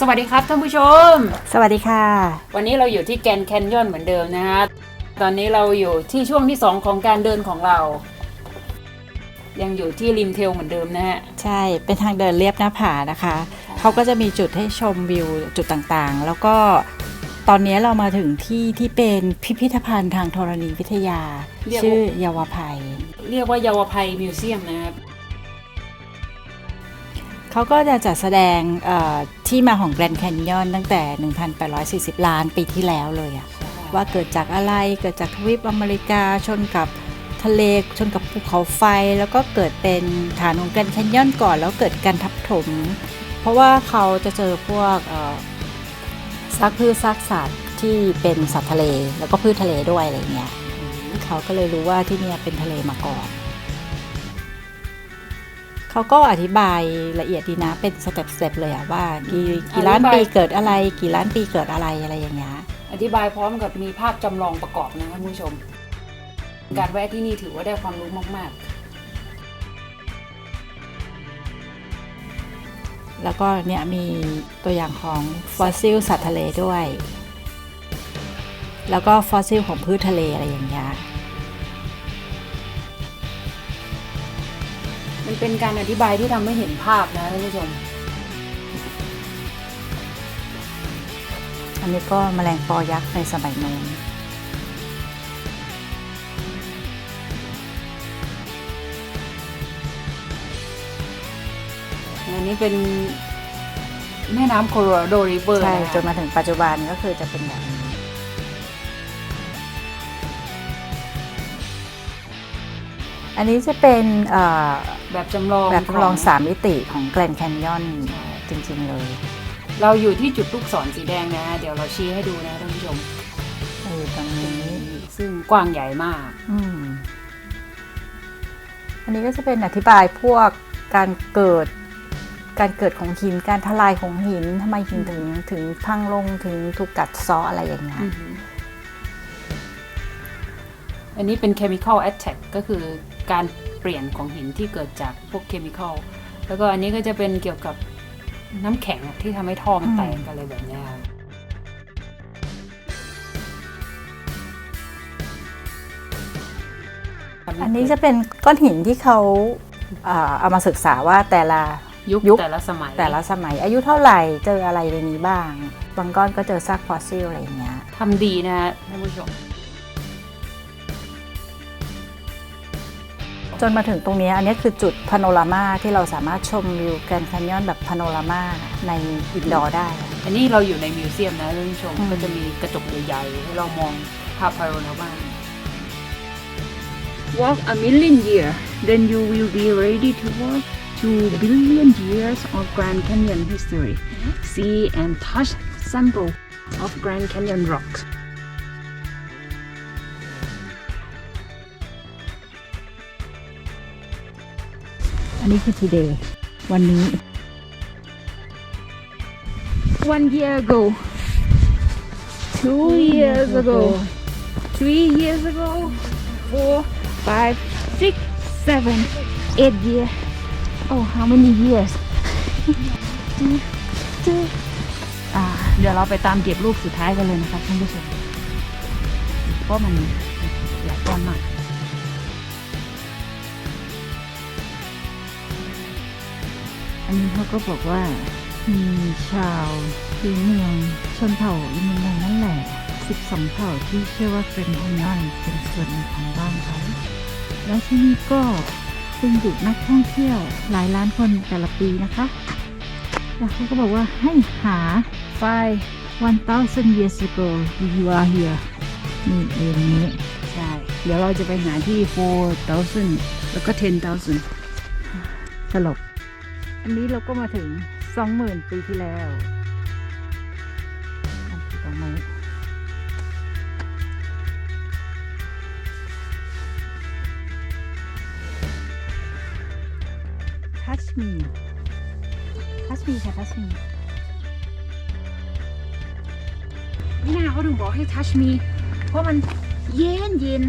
สวัสดีครับท่านผู้ชม สวัสดีค่ะ วันนี้เราอยู่ที่แกรนด์แคนยอนเหมือนเดิมนะฮะ ตอนนี้เราอยู่ที่ช่วงที่ 2 ของการเดินของเรา ยังอยู่ที่ริมเทลเหมือนเดิมนะฮะ ใช่ เป็นทางเดินเรียบหน้าผานะคะ เขาก็จะมีจุดให้ชมวิวจุดต่างๆ แล้วก็ตอนนี้เรามาถึงที่ที่เป็นพิพิธภัณฑ์ทางธรณีวิทยา เรียกว่า ชื่อเยาวภัย เรียกว่าเยาวภัยมิวเซียมนะครับ เขาก็จะจัดแสดงที่มาของแกรนด์แคนยอนตั้งแต่ 1,840 ล้านปีที่แล้วเลยอะว่าเกิดจากอะไรเกิดจากทวีปอเมริกาชนกับทะเลชนกับภูเขาไฟ แล้วก็เกิดเป็นฐานของแกรนด์แคนยอนก่อน แล้วเกิดการทับถม เพราะว่าเขาจะเจอพวกซากพืชซากสัตว์ที่เป็นสัตว์ทะเล แล้วก็พืชทะเลด้วยอะไรเงี้ยเขาก็เลยรู้ว่าที่นี่เป็นทะเลมาก่อน เขาก็อธิบายละเอียดดีนะเป็นสเต็ปสเต็ปเลยอะว่ากี่กี่ล้านอธิบายปีเกิดอะไร กี่ล้านปีเกิดอะไรอะไรอย่างเงี้ยอธิบายพร้อมกับมีภาพจำลองประกอบนะท่านผู้ชม การแวะที่นี่ถือว่าได้ความรู้มากแล้วก็เนี่ยมีตัวอย่างของฟอสซิลสัตว์ทะเลด้วย แล้วก็ฟอสซิลของพืชทะเลอะไรอย่างเงี้ย มันเป็นการอธิบายที่ทำให้เห็นภาพนะท่านผู้ชม อันนี้ก็แมลงปอยักษ์ในสมัยนู้นอันนี้เป็นแม่น้ำโคโลราโดริเวอร์ใช่จนมาถึงปัจจุบันก็คือจะเป็นแบบนี้อันนี้จะเป็นเอ่อ แบบจำลองแบบจำลองขสามมิติของแกรนด์แคนยอนจริง ๆ เลยเราอยู่ที่จุดลูกศรสีแดงนะ เดี๋ยวเราชี้ให้ดูนะท่านผู้ชมอยู่ตรงนี้ซึ่งกว้างใหญ่มาก อืมอันนี้ก็จะเป็นอธิบายพวกการเกิด การเกิดของหิน การทลายของหินทำไมหินถึงถึงพังลงถึงถูกกัดเซาะอะไรอย่างเงี้ยอันนี้เป็น chemical attack ก็คือ การเปลี่ยนของหินที่เกิดจากพวก chemical แล้วก็อันนี้ก็จะเป็นเกี่ยวกับน้ำแข็งที่ทำให้ท่อมันแตกอะไรแบบเนี้ยครับอันนี้จะเป็นก้อนหินที่เขาอ่าเอามาศึกษาว่าแต่ละยุคยุคแต่ละสมัย แต่ละสมัย อายุเท่าไหร่เจออะไรในนี้บ้าง บางก้อนก็เจอซากฟอสซิลอะไรอย่างเงี้ยทำดีนะฮะท่านผู้ชม จนมาถึงตรงนี้อันนี้คือจุดพาโนรามาที่เราสามารถชมวิวแกรนด์แคนยอนแบบพาโนรามาในอินดอร์ได้ อันนี้เราอยู่ในมิวเซียมนะท่านผู้ชมอืม ก็จะมีกระจกใหญ่ๆให้เรามองภาพพาโรนามา Walk a million year then you will be ready to walk two billion years of Grand Canyon history see and touch sample of Grand Canyon rocks อันนี้คือ today วันนี้ one year ago two years ago three years ago four five six seven eight years oh how many years อ่าเดี๋ยวเราไปตามเก็บรูปสุดท้ายกันเลยนะครับท่านผู้ชมเพราะมันหลายก้อนมาก อันนี้เขาก็บอกว่ามีชาวพื้นเมืองชนเผ่าอินเดียนั่นแหละ 12 เผ่าที่เชื่อว่าเป็นแคนยอนเป็นส่วนหนึ่งของบ้านเขา และที่นี่ก็ดึงดูดนักท่องเที่ยวหลายล้านคนแต่ละปีนะคะ แล้วเขาก็บอกว่าให้หา five one thousand years ago you are here นี่เองนี้ ใช่ เดี๋ยวเราจะไปหาที่4,000แล้วก็10,000ตลก อันนี้เราก็มาถึง20,000ปีที่แล้วอันที่ตรงนี้ Touch me Touch me ค่ะ Touch me นี่นาเขาถึงบอกให้ touch me เพราะมันเย็นเย็น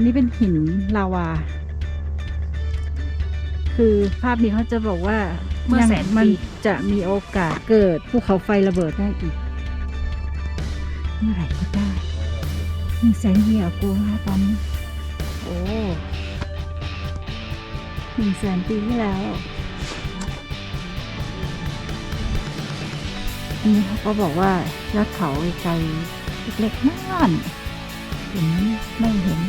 นนี้เป็นหินลาวา คือภาพนี้เขาจะบอกว่าเมื่อแสนยังมันปีจะมีโอกาสเกิดภูเขาไฟระเบิดได้อีก เมื่อไหร่ก็ได้หนึ่งแสนเยียกูนะตอนนี้โอ้หนึ่งแสนปีที่แล้วอันนี้เขาก็บอกว่ายอดเขาไกลๆเล็กๆนั่นเห็นไหมไม่เห็น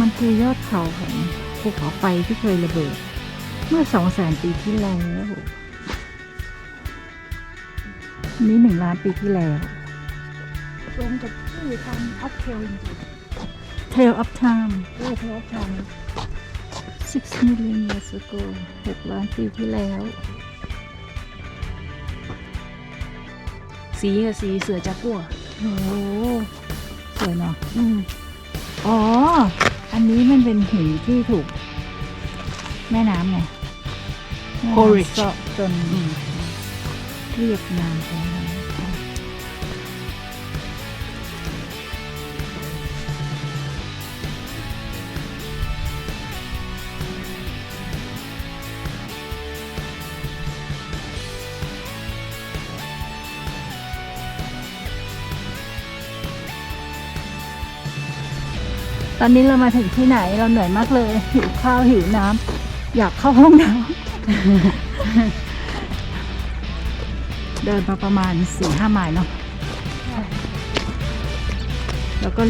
มันคือยอดเขาของภูเขาไฟที่เคยระเบิด เมื่อสองแสนปีที่แล้ว นี่หนึ่งล้านปีที่แล้วตรงกับชื่อทางออฟเทลจริงๆ Tale of Time เออ Tale of Time six million years ago หกล้านปีที่แล้ว สีกับสีเสือจากกัวโอ้โหสวยเนาะ อืม อ๋อ อันนี้มันเป็นหินที่ถูก แม่น้ำไงแม่น้ำ Porridge เซาะจนเรียบนานไป ตอนนี้เรามาถึงที่ไหนเราเหนื่อยมากเลย หิวข้าวหิวน้ำอยากเข้าห้องน้ำเดินมาประมาณสี่ห้าไมล์เนาะแล้วก็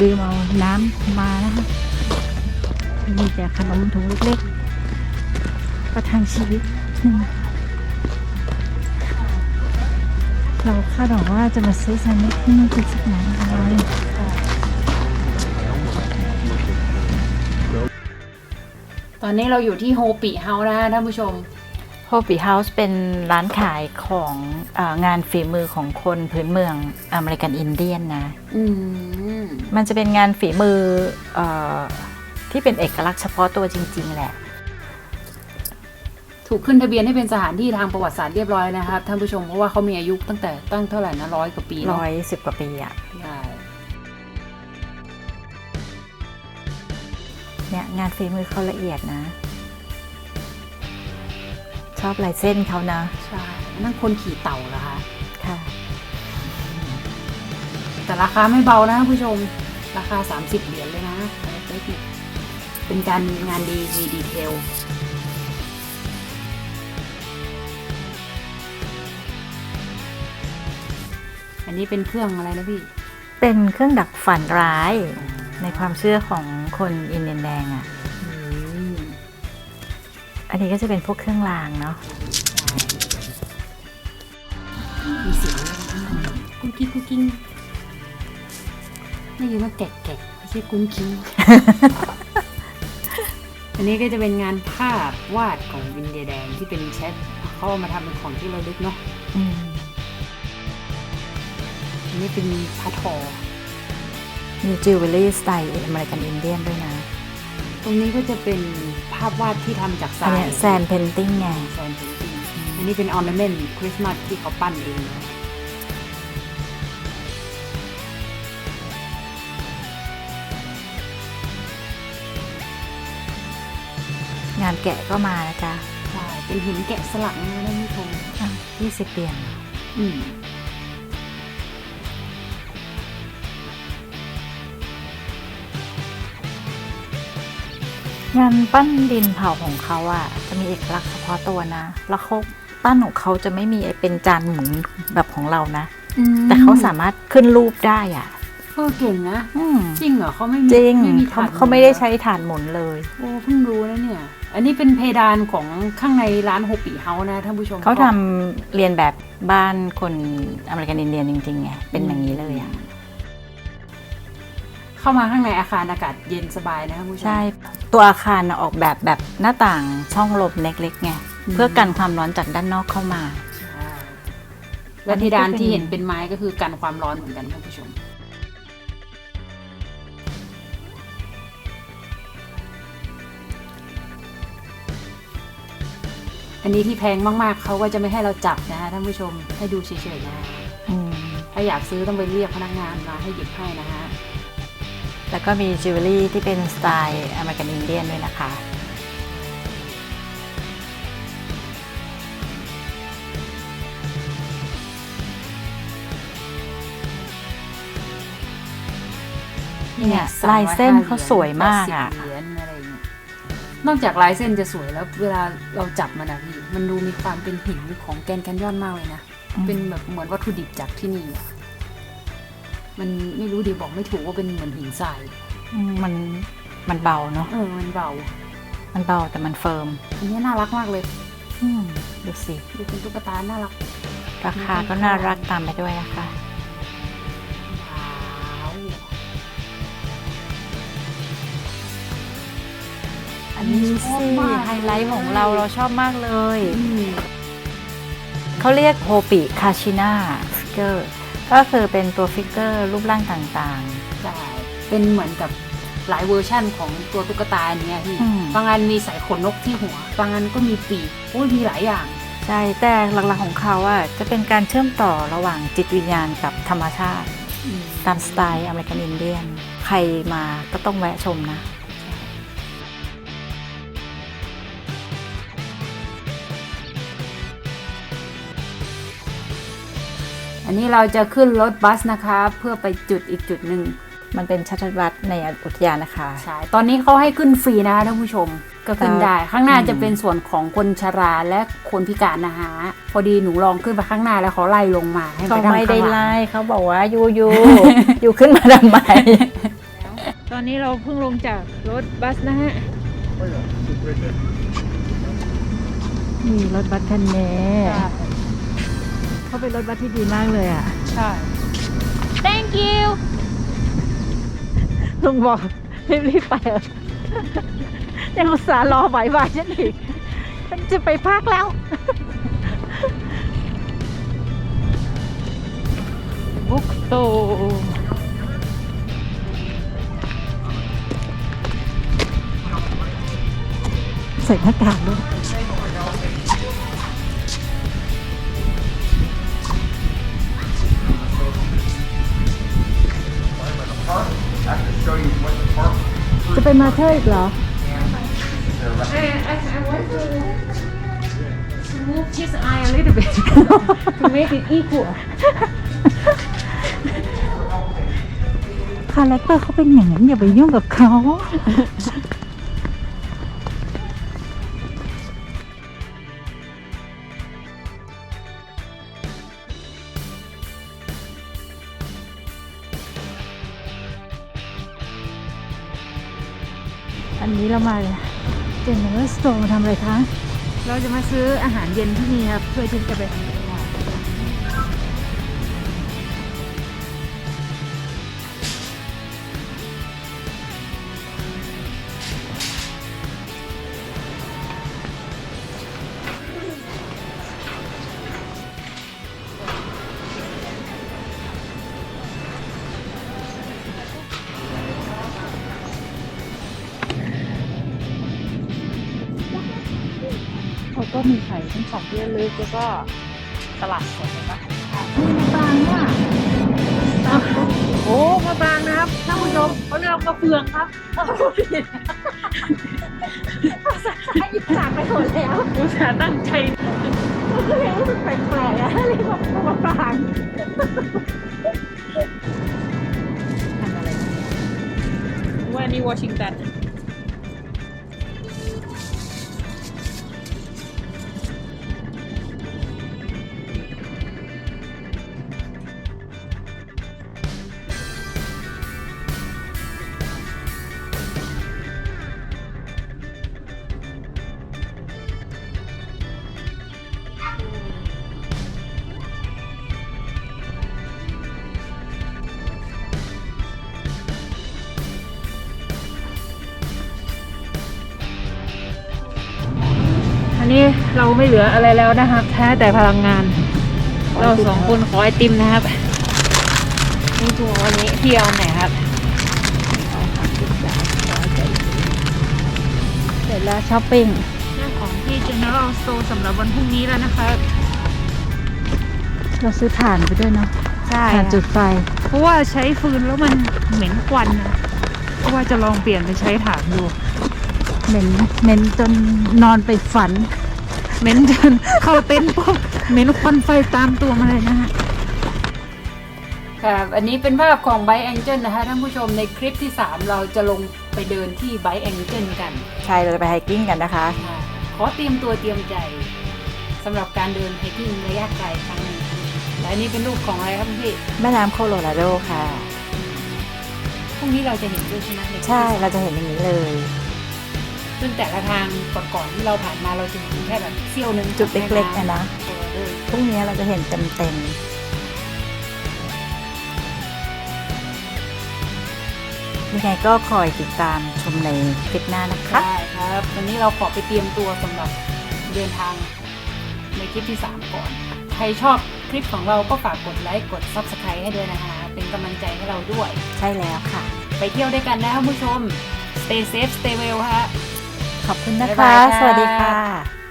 ลืมเอาน้ำมานะคะมีแต่ขนมถุงเล็กๆ ประทังชีวิตเราคาดหวังว่าจะมาซื้อแซนด์วิชที่นี่คือสักหน่อย ตอนนี้เราอยู่ที่โฮปิเฮาส์นะท่านผู้ชม โฮปีเฮาส์เป็นร้านขายของอางานฝีมือของคนพื้นเมืองอเมริกันอินเดียนนะอืมมันจะเป็นงานฝีมือเออที่เป็นเอกลักษณ์เฉพาะตัวจริง ๆ แหละ ถูกขึ้นทะเบียนให้เป็นสถานที่ทางประวัติศาสตร์เรียบร้อยนะครับท่านผู้ชมเพราะว่าเขามีอายุตั้งแต่ตั้งเท่าไหร่นะร้อยกว่าปีเนร้อะอยสิบกว่าปีอะใช่ เนี่ยงานฝีมือเขาละเอียดนะ ชอบลายเส้นเขานะ ใช่นั่นคนขี่เต่าเหรอคะ ค่ะ แต่ราคาไม่เบานะท่านผู้ชม ราคา 30 เหรียญเลยนะเล็กๆเป็นการงานดีมีดีเทลอันนี้เป็นเครื่องอะไรนะพี่ เป็นเครื่องดักฝันร้าย ในความเชื่อของคนอินเดียนแดงอะ่ะอืมอันนี้ก็จะเป็นพวกเครื่องรางเนาะมีเสียงอะไรนะกุ้งกิ้งกุ้งกิ้งได้ยินว่าแกะแกะไม่ใช่กุ้งกิ้งอันนี้ก็จะเป็นงานภาพวาดของวินเดียแดงที่เป็นแชทเขาเอามาทำเป็นของที่ระลึกเนาะอืมอันนี้เป็นพระทอ มีจิวเวลรี่สไตล์อเมริกันอินเดียนด้วยนะ ตรงนี้ก็จะเป็นภาพวาดที่ทำจากทอันรายเนี้ยแซนเพนติ้งไง แซนเพนติ้งอันนี้เป็นออร์นาเมนต์คริสต์มาสที่เขาปั้นเองนะงานแกะก็มานะจ๊ะใช่เป็นหินแกะสลักนะท่านผู้ชมยี่สิบเหรียญอืม งานปั้นดินเผาของเขาอะ่ะ จะมีเอกลักษณ์เฉพาะตัวนะ แล้วเขาปั้นของเขาจะไม่มีไอ้เป็นจานหมุนแบบของเรานะ แต่เขาสามารถขึ้นรูปได้อะเออเก่งนะอืมจริงเหรอเขาไม่มีจริงไม่มีเขาฐานเขาไม่ได้ใช้ฐานหมุนเลยโอ้เพิ่งรู้นะเนี่ย อันนี้เป็นเพดานของข้างในร้านโฮปิเฮาส์นะท่านผู้ชมเขาทำเรียนแบบบ้านคนอเมริกันอินเดียนจริงๆไงเป็นอย่างนี้เลยอะ เข้ามาข้างในอาคารอากาศเย็นสบายนะท่านผู้ชม ใช่ ตัวอาคารน่ะออกแบบแบบหน้าต่างช่องลมเล็กๆไงอืม เพื่อกันความร้อนจากด้านนอกเข้ามาใช่และเพดานที่เห็นเป็นไม้ก็คือกันความร้อนเหมือนกันท่านผู้ชม อันนี้ที่แพงมากๆ เขาก็จะไม่ให้เราจับนะฮะท่านผู้ชมให้ดูเฉยๆนะอืมถ้าอยากซื้อต้องไปเรียกพนักงานมาให้หยิบให้นะฮะ แล้วก็มีจิวเวลรี่ที่เป็นสไตล์อเมริกันอินเดียนด้วยนะคะ เนี่ยลายเส้นเขาสวยมากอะนอกจากลายเส้นจะสวยแล้วเวลาเราจับมันอะพี่ มันดูมีความเป็นหินของแกรนแคนยอนมากเลยนะ เป็นแบบเหมือนวัตถุดิบจากที่นี่ มันไม่รู้ดีบอกไม่ถูกว่าเป็นเหมือนหินทรายอืมมันมันเบาเนาะเออมันเบามันเบาแต่มันเฟิร์มอันนี้น่ารักมากเลยอืมดูสิดูเป็นตุ๊กตาน่ารักราคาก็น่ารักตามไปด้วยนะคะว้าวอันนี้สิไฮไลท์ของเราเราชอบมากเลย อืม เขาเรียกโฮปิคาชิน่าฟิกเกอร์ ก็คือเป็นตัวฟิกเกอร์รูปร่างต่างใช่เป็นเหมือนกับหลายเวอร์ชั่นของตัวตุ๊กตาอันเนี้ยพี่อืมบางอันมีใส่ขนนกที่หัว บางอันก็มีปีกโอ้ยมีหลายอย่างๆใช่ แต่หลักๆของเขาอะจะเป็นการเชื่อมต่อระหว่างจิตวิญญาณกับธรรมชาติ ตามสไตล์อเมริกันอินเดียน ใครมาก็ต้องแวะชมนะ อันนี้เราจะขึ้นรถบัสนะคะ เพื่อไปจุดอีกจุดหนึ่งมันเป็นชัตวัตในอุทยานนะคะ ใช่ ตอนนี้เขาให้ขึ้นฟรีนะคะท่านผู้ชม ก็ขึ้นได้ ข้างหน้าอืมจะเป็นส่วนของคนชราและคนพิการนะคะพอดีหนูลองขึ้นไปข้างหน้าแล้วเขาไล่ลงมาให้เขาไปนั่งไม่ได้ข้างหลังไล่เขาบอกว่ายูยูยูขึ้นมาทำไม ตอนนี้เราเพิ่งลงจากรถบัสนะฮะ นี่รถบัสคันนี้ เขาเป็นรถบัสที่ดีมากเลยอะ ใช่ thank you ลุงบอกรีบๆไปเถอะยังอุตส่าห์รอไหวไหวฉันอีกฉันจะไปพักแล้ว บุ๊กโต ใส่หน้ากากด้วย มาเธออีกเหรอ move his eye a little bit to make it equal คาแรคเตอร์เขาเป็นอย่างนั้นอย่าไปยุ่งกับเขา นี้เรามาเจนเนอร์สโตร์มาทำอะไรคะ เราจะมาซื้ออาหารเย็นที่นี่ครับ เพื่อที่จะไป ทำกับข้าวเขาก็มีไข่ทั้งของที่ระลึกแล้วก็ตลาดสดเลยปะบางว่ะโอ้มะปรางนะครับท่านผู้ชมเขาเรียกมะเฟืองครับอีสานไปหมดแล้วอุตส่าห์ตั้งใจก็เลยรู้สึกแปลกๆอะเรียกว่าปลาปางทำอะไรว่านี่วอชิงตันอันนี้ ไม่เหลืออะไรแล้วนะครับ แท้แต่พลังงาน เราสองคนขอไอติมนะครับ นี่ตัววันนี้เที่ยวไหนครับเสร็จแล้วช้อปปิ้งเรื่องของที่ General Store สำหรับวันพรุ่งนี้แล้วนะครับเราซื้อถ่านไปด้วยเนาะใช่ถ่านจุดไฟ เพราะว่าใช้ฟืนแล้วมันเหม็นควันนะเพราะว่าจะลองเปลี่ยนไปใช้ถ่านดูเหม็นเหม็นจนนอนไปฝัน เหม็นจนเข้าเต็นท์ปุ๊บเหม็นควันไฟตามตัวมาเลยนะฮะตครับอันนี้เป็นภาพของไบแองเจิลนะคะท่านผู้ชมในคลิปที่ 3 เราจะลงไปเดินที่ไบแองเจิลกันใช่เราจะไปไฮกิ้งกันนะคะ ค่ะขอเตรียมตัวเตรียมใจสำหรับการเดินไฮกิ้งระยะไกลครั้งหนึ่งและอันนี้เป็นรูปของอะไรครับพี่แม่น้ำโคโลราโดค่ะ พรุ่งนี้เราจะเห็นด้วยใช่ไหมนคลิปที่ใช่สมเราจะเห็นอย่างนี้เลย ซึ่งแต่ละทางก่อนๆที่เราผ่านมาเราจะเห็นแค่แบบเสี้ยวหนึงจุดเล็กๆอะนะโคโลราโดพรุ่งนี้เราจะเห็นเต็มๆ ยังไงก็คอยติดตามชมในคลิปหน้านะคะ ได้ครับวันนี้เราขอไปเตรียมตัวสำหรับเดินทางในคลิปที่ 3 ก่อน ใครชอบคลิปของเราก็ฝากกดไลค์กด Subscribe ให้ด้วยนะคะ เป็นกำลังใจให้เราด้วย ใช่แล้วค่ะ ไปเที่ยวด้วยกันนะท่านผู้ชม stay safe stay well ฮะ ขอบคุณนะบ๊ายคะบายค่ะสวัสดีค่ะ